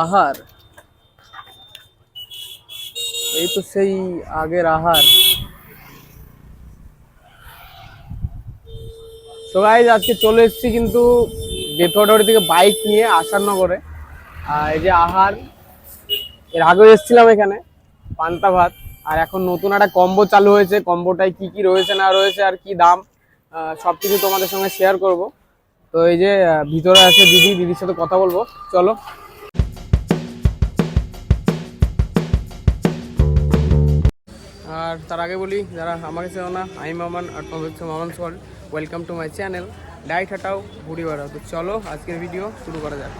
আহার। এই তো সেই আগের আহার। গাইজ আজকে চলে এসেছি কিন্তু বেথুয়াডাড়ি থেকে বাইক নিয়ে আসাননগরে। আর এই যে আহার, এর আগেও এসেছিলাম এখানে, পান্তা ভাত। আর এখন নতুন একটা কম্বো চালু হয়েছে। কম্বোটায় কি কি রয়েছে, না রয়েছে, আর কি দাম সব কিছু তোমাদের সঙ্গে শেয়ার করব। তো এই যে ভিতরে আছে দিদি, দিদির সাথে কথা বলব। চলো। আর তার আগে বলি, যারা আমাকে চেনো না, আমি মামান আর হচ্ছে মামান সল ওয়েলকাম টু মাই চ্যানেল ডাইট হাটাও ঘুড়ি বেড়াও তো চলো, আজকের ভিডিও শুরু করা যাক।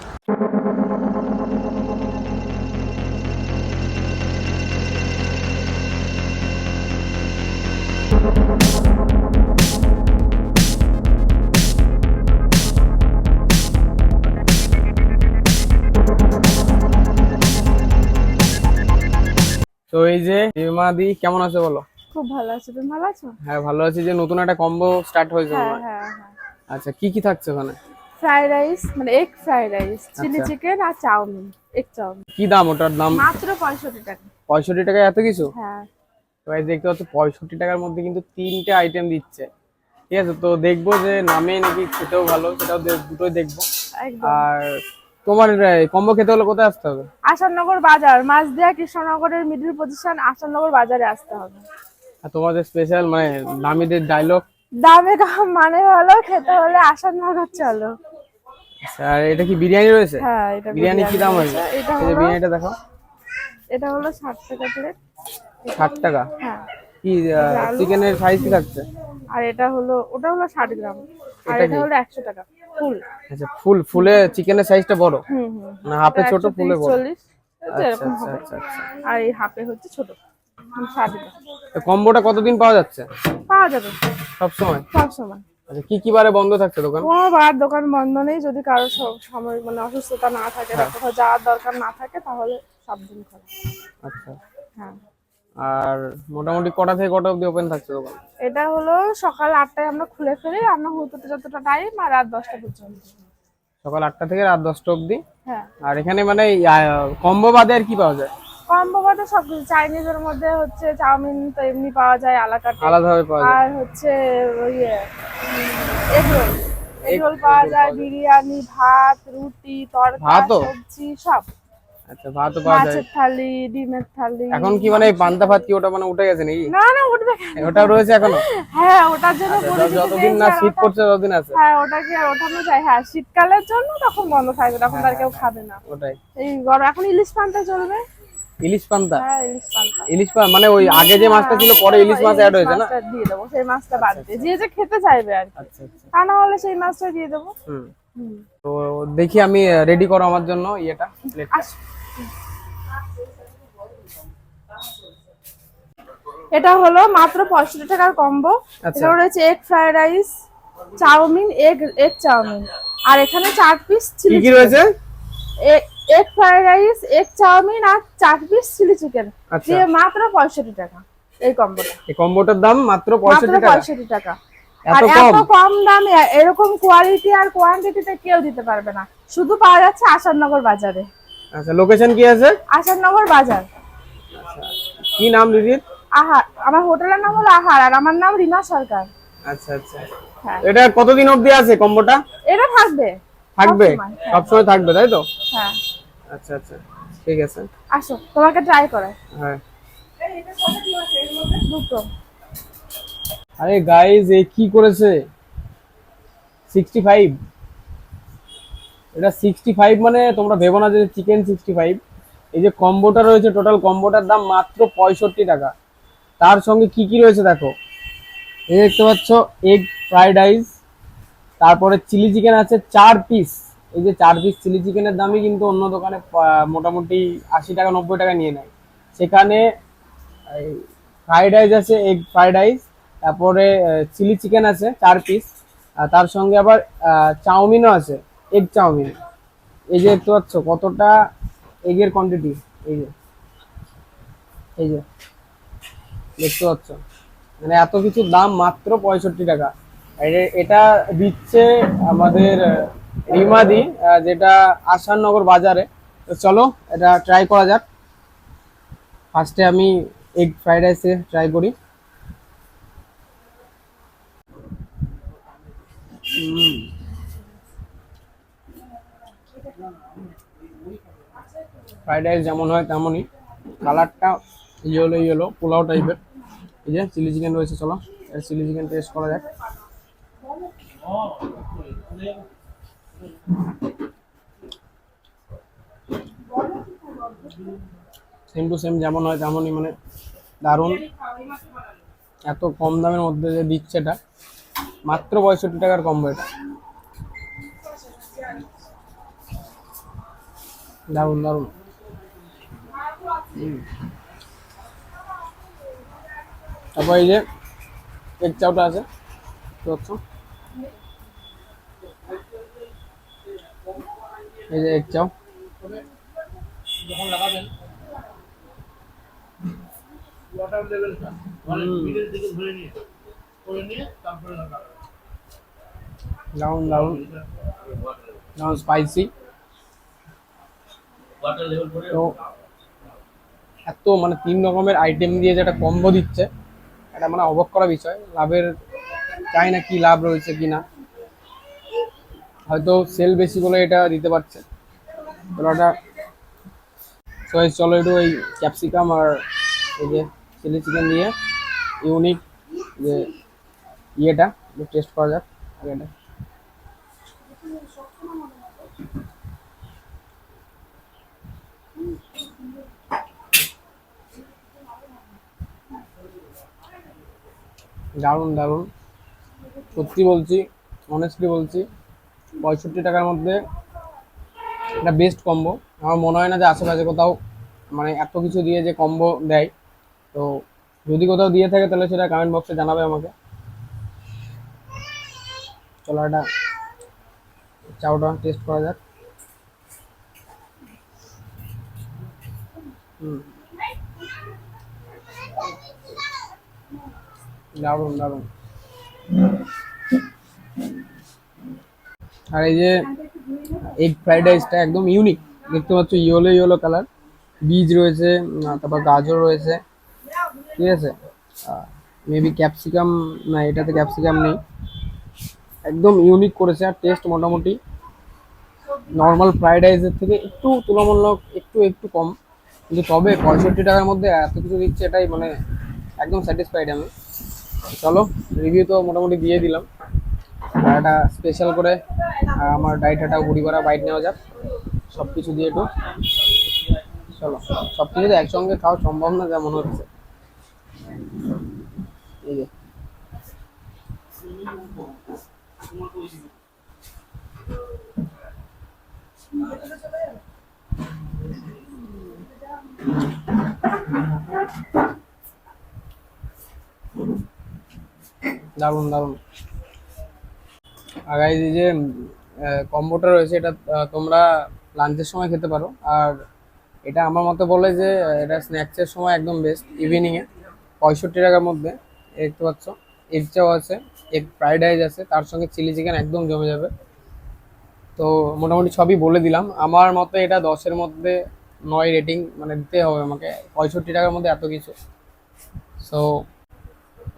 তো এই যে দি কেমন আছে বলো? খুব ভালো আছে। তুমি ভালো আছো? হ্যাঁ ভালো আছি যে নতুন একটা কম্বো স্টার্ট হয়েছে হ্যাঁ হ্যাঁ হ্যাঁ। আচ্ছা কি কি থাকছে ওখানে? ফ্রাইড রাইস মানে এগ ফ্রাইড রাইস চিলি আচ্ছা। চিকেন আর chow mein egg chow mein. কি দাম ওটার দাম? মাত্র পঁয়ষট্টি টাকা। পঁয়ষট্টি টাকায় এত কিছু? হ্যাঁ। তো এই দেখতে পাচ্ছ পঁয়ষট্টি টাকার মধ্যে কিন্তু তিনটে আইটেম দিচ্ছে। ঠিক আছে তো দেখব যে নামে নাকি খেতেও ভালো সেটাও দুটোই দেখব। একদম। আর তোমার কম্বো খেতে হলে কোথায় আসতে হবে? আসাননগর বাজার মাঝদিয়া কৃষ্ণনগরের মিডিল পজিশন আসাননগর বাজারে আসতে হবে। আর তোমাদের স্পেশাল মানে দামিদের ডায়লগ দামে কম মানে হলো খেতে হলে আসাননগর চলো। আর এটা কি বিরিয়ানি রয়েছে? হ্যাঁ এটা বিরিয়ানি কি দাম হয়েছে? এটা বিরিয়ানিটা দেখো এটা হলো ষাট টাকা প্লেট ষাট টাকা? হ্যাঁ। কি চিকেনের সাইজ কি থাকছে? আর এটা হলো ওটা হলো ষাট গ্রাম। আর এটা হলো একশো টাকা। ফুল। আচ্ছা ফুল ফুলে চিকেনের সাইজটা বড়? হুম না হাফে ছোট ফুলে বড়? চল্লিশ আচ্ছা এরকম আচ্ছা হবে। আচ্ছা আর এই হাফে হচ্ছে ছোট তো কম্বোটা কতদিন পাওয়া যাচ্ছে? পাওয়া যাবে। সব সময়? সব সময়। আচ্ছা কি কি বারে বন্ধ থাকছে দোকান? কোনো বার দোকান বন্ধ নেই যদি কারও সময় মানে অসুস্থতা না থাকে হ্যাঁ। বা কোথাও যাওয়ার দরকার না থাকে তাহলে সব দিন খোলা আচ্ছা। হ্যাঁ। আর মোটামুটি কটা থেকে কটা অবধি ওপেন থাকছে দোকান? এটা হলো সকাল আটটায় আমরা খুলে ফেলি রান্না হতে যতটা টাইম আর রাত দশটা পর্যন্ত। সকাল আটটা থেকে রাত দশটা অবধি? হ্যাঁ। আর এখানে মানে কম্বো বাদে আর কি পাওয়া যায়? কম্বো বাদে সব কিছু। চাইনিজের মধ্যে হচ্ছে চাউমিন তো এমনি পাওয়া যায় আলাদা আলাদাভাবে পাওয়া যায়। আর হচ্ছে ইয়ে এগ রোল এগ রোল পাওয়া যায়। বিরিয়ানি ভাত রুটি তরকা ভাতও? সবজি সব। আচ্ছা ভাতও পাওয়া যায়। মাছের থালি ডিমের থালি। এখন কি মানে পান্তা ভাত কি ওটা মানে উঠে গেছে নাকি? না না উঠবে কেন? ওটাও রয়েছে এখনও? হ্যাঁ ওটার জন্য আচ্ছা, যতদিন না শীত পড়ছে ততদিন আছে। হ্যাঁ ওটা কি আর ওঠানো যায়। হ্যাঁ শীতকালের জন্য তখন বন্ধ থাকবে তখন আর কেউ খাবে না। ওটাই। এই গরম এখন ইলিশ পান্তা চলবে? ইলিশ পান্তা? হ্যাঁ ইলিশ পান্তা। ইলিশ পান মানে ওই আগে যে মাছটা ছিল পরে ইলিশ মাছ অ্যাড হয়েছে না? দিয়ে দেবো সেই মাছটা বাদ দিয়ে। যে যে খেতে চাইবে আর আচ্ছা আচ্ছা। তা না হলে সেই মাছটা দিয়ে দেবো। হুম। তো দেখি আমি রেডি করো আমার জন্য ইয়েটা এটা হলো মাত্র পঁয়ষট্টি টাকার কম্বো আচ্ছা। এটা রয়েছে egg fried rice chow mein egg egg chow mein. আর এখানে চার পিস চিলি কি রয়েছে? Egg fried rice egg chow mein আর চার পিস চিলি চিকেন আচ্ছা। দিয়ে মাত্র পঁয়ষট্টি টাকা এই কম্বোটা এই কম্বোটার দাম মাত্র পঁয়ষট্টি টাকা। এত আর কম? এত কম? দামে এরকম কোয়ালিটি আর কোয়ান্টিটিতে কেউ দিতে পারবে না। শুধু পাওয়া যাচ্ছে আসাননগর বাজারে। আচ্ছা লোকেশন কি আছে? আসাননগর বাজার। কি নাম দিদির? আহার আমার হোটেলের নাম হলো আহার আর আমার নাম রিমা সরকার। আচ্ছা আচ্ছা। হ্যাঁ। এটা কতদিন অবধি আছে কম্বোটা এটা থাকবে। থাকবে? সবসময়। সবসময় থাকবে তাই তো? হ্যাঁ। আচ্ছা আচ্ছা ঠিক আছে। আসো তোমাকে ট্রাই করে হ্যাঁ। দুটো। আরে গাইজ এ কি করেছে? সিক্সটি ফাইভ এটা সিক্সটি ফাইভ মানে তোমরা ভেবো না যে চিকেন সিক্সটি ফাইভ এই যে কম্বোটা রয়েছে টোটাল কম্বোটার দাম মাত্র পঁয়ষট্টি টাকা। তার সঙ্গে কি কি রয়েছে দেখো? এই দেখতে পাচ্ছ এগ ফ্রাইড রাইস তারপরে চিলি চিকেন আছে চার পিস এই যে চার পিস চিলি চিকেনের দামই কিন্তু অন্য দোকানে মোটামুটি আশি টাকা, নব্বই টাকা নিয়ে নেয়। সেখানে ফ্রাইড রাইস আছে এগ ফ্রাইড রাইস তারপরে চিলি চিকেন আছে, চার পিস তার সঙ্গে আবার চাউমিনও আছে এগ চাউমিন। এই যে দেখতে পাচ্ছ কতটা এগের কোয়ান্টিটি এই যে। এই যে, দেখতে পাচ্ছ। মানে এত কিছু দাম মাত্র পঁয়ষট্টি টাকা। এটা দিচ্ছে আমাদের আহ, যেটা আসাননগর বাজারে। তো চলো এটা ট্রাই করা যাক। ফার্স্টে আমি এগ ফ্রাইড রাইসে ট্রাই করি। ফ্রাইড রাইস যেমন হয় তেমনই। কালারটা ইয়েলো ইয়েলো পোলাও টাইপের এই যে চিলি চিকেন রয়েছে চলো। চিলি চিকেন টেস্ট করা যাক। সেম টু সেম যেমন হয় তেমনই মানে দারুণ। এত কম দামের মধ্যে যে দিচ্ছে এটা, মাত্র পঁয়ষট্টি টাকার কম্বো এটা। দারুণ দারুণ। তারপর এই যে এগ চাউটা আছে দেখতে এই যে এগ চাউ ওয়াটার লেভেলটা মানে মিডল ধরে নিয়ে করে নিয়ে তারপরে লাগাবে দারুণ দারুণ দারুণ স্পাইসি ওয়াটার লেভেল তো এত মানে তিন রকমের আইটেম দিয়ে যে একটা কম্বো দিচ্ছে, এটা মানে অবাক করা বিষয়। লাভের চাই না কি লাভ রয়েছে কি না হয়তো সেল বেশি বলে এটা দিতে পারছে। ওটা এই চলো একটু ওই ক্যাপসিকাম আর এই যে চিলি চিকেন দিয়ে ইউনিক যে ইয়েটা টেস্ট করা যাক, আগে এটা। দারুণ দারুণ। সত্যি বলছি অনেস্টলি বলছি পঁয়ষট্টি টাকার মধ্যে একটা বেস্ট কম্বো আমার মনে হয় না যে আশেপাশে কোথাও মানে এত কিছু দিয়ে যে কম্বো দেয়। তো যদি কোথাও দিয়ে থাকে তাহলে সেটা কমেন্ট বক্সে জানাবে আমাকে। চলো এটা চাউটা টেস্ট করা যাক। দারুণ দারুণ। আর এই যে এগ ফ্রাইড রাইসটা একদম ইউনিক দেখতে পাচ্ছ ইয়েলো ইয়েলো কালার বীজ রয়েছে তারপর গাজর রয়েছে। ঠিক আছে? মেবি ক্যাপসিকাম না, এটাতে ক্যাপসিকাম নেই। একদম ইউনিক করেছে, আর টেস্ট মোটামুটি। নর্মাল ফ্রাইড রাইসের থেকে একটু তুলনামূলক একটু একটু কম। কিন্তু তবে পঁয়ষট্টি টাকার মধ্যে এত কিছু দিচ্ছে এটাই মানে একদম স্যাটিসফাইড আমি। চলো রিভিউ তো মোটামুটি দিয়ে দিলাম। একটা স্পেশাল করে আমার ডাইটাটা করা বাইট নেওয়া যাক। সব কিছু দিয়ে একটু চলো। সব কিছু একসঙ্গে খাওয়া সম্ভব না, যা মনে হচ্ছে। এই যে। দারুণ দারুণ। আর যে কম্বোটা রয়েছে, এটা তোমরা লাঞ্চের সময় খেতে পারো। আর এটা আমার মতে বলে যে এটা স্ন্যাক্সের সময় একদম বেস্ট ইভিনিংয়ে পঁয়ষট্টি টাকার মধ্যে, দেখতে পাচ্ছ। এগ চাও আছে, এগ ফ্রাইড রাইস আছে, তার সঙ্গে চিলি চিকেন একদম জমে যাবে। তো মোটামুটি সবই বলে দিলাম। আমার মতে এটা দশের মধ্যে নয় রেটিং মানে দিতে হবে আমাকে। পঁয়ষট্টি টাকার মধ্যে এত কিছু। সো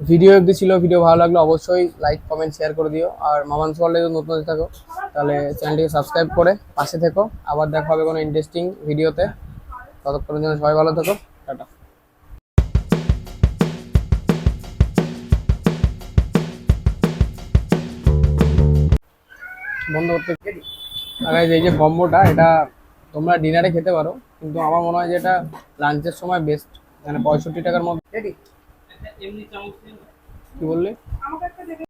ভিডিও অবধি ছিল ভিডিও ভালো লাগলে অবশ্যই লাইক কমেন্ট শেয়ার করে দিও। আর মামান্স ওয়ার্ল্ডে যদি নতুন থাকো তাহলে চ্যানেলটিকে সাবস্ক্রাইব করে পাশে থেকো। আবার দেখা হবে কোনো ইন্টারেস্টিং ভিডিওতে ততক্ষণের জন্য সবাই ভালো থেকো। টাটা। বন্ধ করতে guys, এই যে কম্বোটা এটা তোমরা ডিনারে খেতে পারো কিন্তু আমার মনে হয় যে এটা লাঞ্চের সময় বেস্ট মানে পঁয়ষট্টি টাকার মধ্যে। কি বললে? আমাকে একটা দেখে